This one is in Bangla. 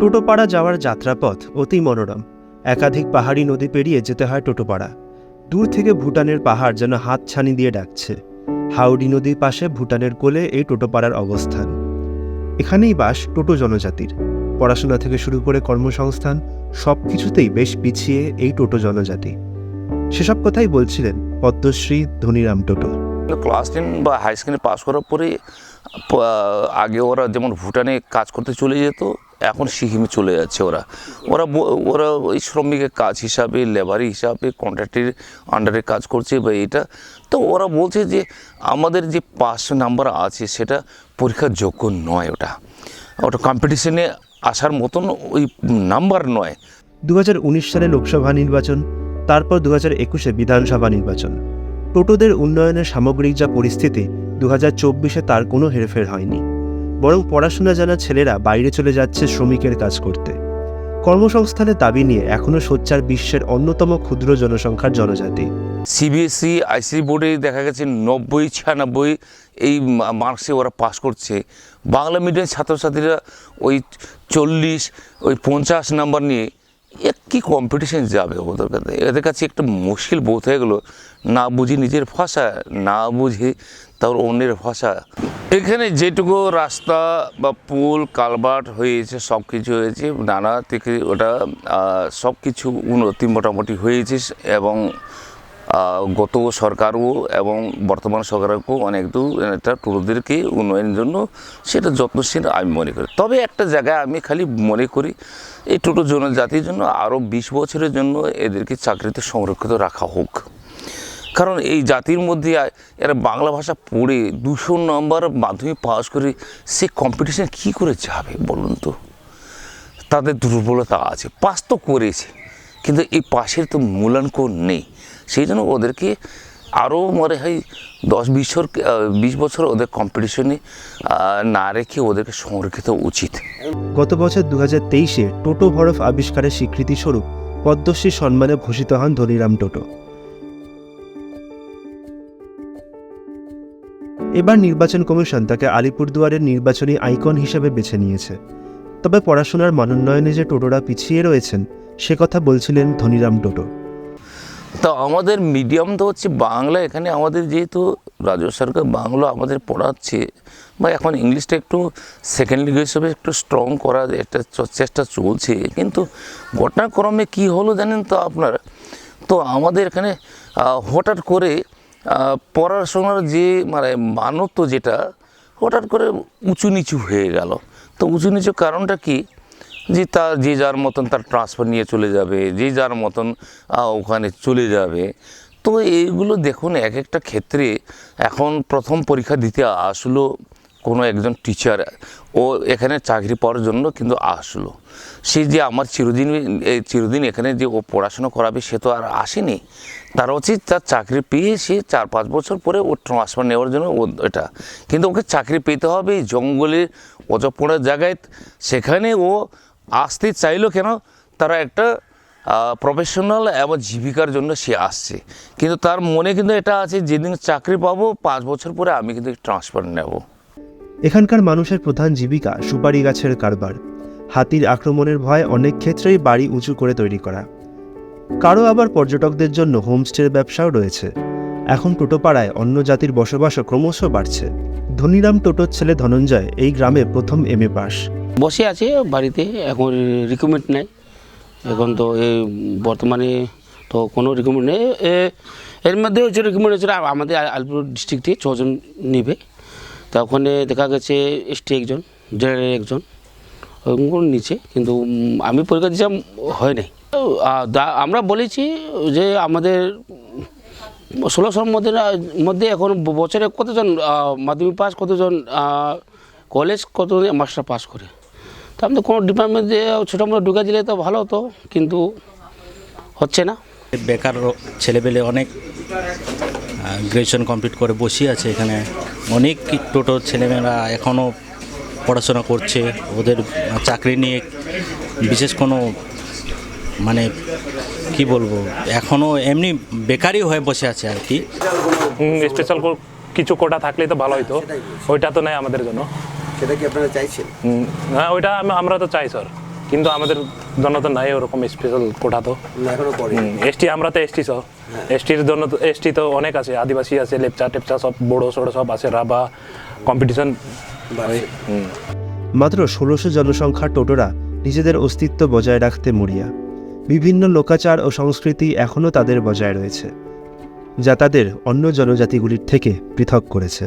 টোটোপাড়া যাওয়ার যাত্রাপথ অতি মনোরম। একাধিক পাহাড়ি নদী পেরিয়ে যেতে হয় টোটোপাড়া। দূর থেকে ভুটানের পাহাড় যেন হাত ছানি দিয়ে ডাকছে। হাওড়ি নদীর পাশে ভুটানের কোলে এই টোটোপাড়ার অবস্থান। এখানেই বাস টোটো জনজাতির। পড়াশোনা থেকে শুরু করে কর্মসংস্থান সব কিছুতেই বেশ পিছিয়ে এই টোটো জনজাতি। সেসব কথাই বলছিলেন পদ্মশ্রী ধনীরাম টোটো। ক্লাস টেন বা হাই সেকেন্ডারি পাস করার পরে আগে ওরা যেমন ভুটানে কাজ করতে চলে যেত এখন সিকিমে চলে যাচ্ছে ওরা। ওরা ওরা ওই শ্রমিকের কাজ হিসাবে লেবারি হিসাবে কন্ট্রাক্টের আন্ডারে কাজ করছে বা এটা। তো ওরা বলছে যে আমাদের যে পাস নাম্বার আছে সেটা পরীক্ষার যোগ্য নয় ওটা। ওটা কম্পিটিশনে আসার মতন ওই নাম্বার নয়। দু সালে লোকসভা নির্বাচন, তারপর দু হাজার একুশে বিধানসভা নির্বাচন। টোটোদের উন্নয়নের সামগ্রিক যা পরিস্থিতি দু হাজার চব্বিশে তার কোনো হেরফের হয়নি। বরং পড়াশোনা জানা ছেলেরা বাইরে চলে যাচ্ছে শ্রমিকের কাজ করতে। কর্মসংস্থানের দাবি নিয়ে এখনও সোচ্চার বিশ্বের অন্যতম ক্ষুদ্র জনসংখ্যার জনজাতি। সিবিএসসি আইসি বোর্ডে দেখা গেছে নব্বই, ছিয়ানব্বই এই মার্কসে ওরা পাস করছে। বাংলা মিডিয়াম ছাত্রছাত্রীরা ওই চল্লিশ, ওই পঞ্চাশ নাম্বার নিয়ে কী কম্পিটিশন যাবে ওদের কাছে? এদের কাছে একটা মুশকিল বোধ হয়ে গেলো। না বুঝি নিজের ভাষা, না বুঝি তার অন্যের ভাষা। এখানে যেটুকু রাস্তা বা পুল কালভার্ট হয়েছে সব কিছু হয়েছে, নানা থেকে ওটা সব কিছু উন্নতি মোটামুটি হয়েছে এবং গত সরকারও এবং বর্তমান সরকারকেও অনেক দূর এটা টুরুদেরকে উন্নয়নের জন্য সেটা যত্নশীল আমি মনে করি। তবে একটা জায়গায় আমি খালি মনে করি, এই টোটো জনজাতির জন্য আরও বিশ বছরের জন্য এদেরকে চাকরিতে সংরক্ষিত রাখা হোক। কারণ এই জাতির মধ্যে এরা বাংলা ভাষা পড়ে দুশো নম্বর মাধ্যমিক পাস করে সে কম্পিটিশন কী করে যাবে বলুন তো? তাদের দুর্বলতা আছে, পাস তো করেছে। কিন্তু এই পাশের তো মূল্যাঙ্ক নেই? সেই জন্য ওদেরকে আরও মনে হয় দশ বছর বিশ বছর ওদের কম্পিটিশনে না রেখে ওদেরকে সংরক্ষিত উচিত। গত বছর দু হাজার তেইশে টোটো হরফ আবিষ্কারের স্বীকৃতি স্বরূপ পদ্মশ্রী সম্মানে ভূষিত হন ধনীরাম টোটো। এবার নির্বাচন কমিশন তাকে আলিপুরদুয়ারের নির্বাচনী আইকন হিসেবে বেছে নিয়েছে। তবে পড়াশোনার মানোন্নয়নে যে টোটোরা পিছিয়ে রয়েছেন, সে কথা বলছিলেন ধনিরাম টোটো। তো আমাদের মিডিয়াম তো হচ্ছে বাংলা, এখানে আমাদের যেহেতু রাজ্য সরকার বাংলা আমাদের পড়াচ্ছে, বা এখন ইংলিশটা একটু সেকেন্ড ল্যাঙ্গুয়েজ হিসেবে একটু স্ট্রং করার একটা চেষ্টা চলছে, কিন্তু ঘটনাক্রমে কি হলো জানেন তো আপনার? তো আমাদের এখানে হঠাৎ করে পড়াশোনার যে মানে মানত্ব যেটা, হঠাৎ করে উঁচু নিচু হয়ে গেল। তো উঁচু নিচু কারণটা কি? যে তার যে যার মতন তার ট্রান্সফার নিয়ে চলে যাবে, যে যার মতন ওখানে চলে যাবে। তো এইগুলো দেখুন, এক একটা ক্ষেত্রে এখন প্রথম পরীক্ষা দিতে আসলো কোনো একজন টিচার ও এখানে চাকরি পাওয়ার জন্য কিন্তু আসলো। সে যে আমার চিরদিন চিরদিন এখানে যে ও পড়াশোনা করাবে সে তো আর আসেনি। তার উচিত তার চাকরি পেয়ে সে চার পাঁচ বছর পরে ও ট্রান্সফার নেওয়ার জন্য ও এটা। কিন্তু ওকে চাকরি পেতে হবে এই জঙ্গলের অজপড়ার জায়গায়। সেখানে ও আসতে চাইলো কেন? তারা একটা প্রফেশনাল এবং জীবিকার জন্য সে আসছে। কিন্তু তার মনে কিন্তু এটা আছে, যেদিন চাকরি পাবো, পাঁচ বছর পরে আমি কিন্তু ট্রান্সফার নেব। এখানকার মানুষের প্রধান জীবিকা সুপারি গাছের কারবার। হাতির আক্রমণের ভয় অনেক ক্ষেত্রেই বাড়ি উঁচু করে তৈরি করা। কারও আবার পর্যটকদের জন্য হোমস্টের ব্যবসাও রয়েছে। এখন টোটোপাড়ায় অন্য জাতির বসবাসও ক্রমশ বাড়ছে। ধনীরাম টোটোর ছেলে ধনঞ্জয় এই গ্রামে প্রথম এম এ পাস। বসে আছে বাড়িতে, এখন রিকমেন্ড নেই এখন তো এই বর্তমানে তো কোনো রিকমেন্ড নেই। এর মধ্যে হচ্ছে রিকমেন্ড হচ্ছে আমাদের আলিপুর ডিস্ট্রিক্টে ছজন নিবে। তা ওখানে দেখা গেছে এসটি একজন, জেনারেল একজন ওরকম নিচে, কিন্তু আমি পরীক্ষা দিয়েছিলাম, হয় নাই। আমরা বলেছি যে আমাদের ষোলোশোর মধ্যে মধ্যে এখন বছরে কতজন মাধ্যমিক পাস, কতজন কলেজ, কতজন মাস্টার পাস করে। তা আমি তো কোনো ডিপার্টমেন্টে ছোটো মোটো ঢুকে দিলে তো ভালো হতো, কিন্তু হচ্ছে না। বেকার ছেলেপেলে অনেক গ্র্যাজুয়েশন কমপ্লিট করে বসে আছে এখানে। অনেক টোটো ছেলেমেয়েরা এখনও পড়াশোনা করছে। ওদের চাকরি নিয়ে বিশেষ কোনো মানে কি বলব এখনও এমনি বেকারই হয়ে বসে আছে আর কি। স্পেশাল কিছু কোটা থাকলেই তো ভালো হতো ওইটা তো নাই আমাদের জন্য। সেটা কি আপনারা চাইছেন? হ্যাঁ ওইটা আমরা তো চাই স্যার কিন্তু আমাদের জন্য তো নাই ওরকম স্পেশাল কোটা তো। এসটি আমরা তো এসটি সব এসটির জন্য তো এসটি তো অনেক আছে আদিবাসী আছে লেপচা টেপচা সব বড়ো সড়ো সব আছে রাবা কম্পিটিশন মাত্র ষোলোশো জনসংখ্যার টোটোরা নিজেদের অস্তিত্ব বজায় রাখতে মরিয়া। বিভিন্ন লোকাচার ও সংস্কৃতি এখনও তাদের বজায় রয়েছে যা তাদের অন্য জনজাতিগুলির থেকে পৃথক করেছে।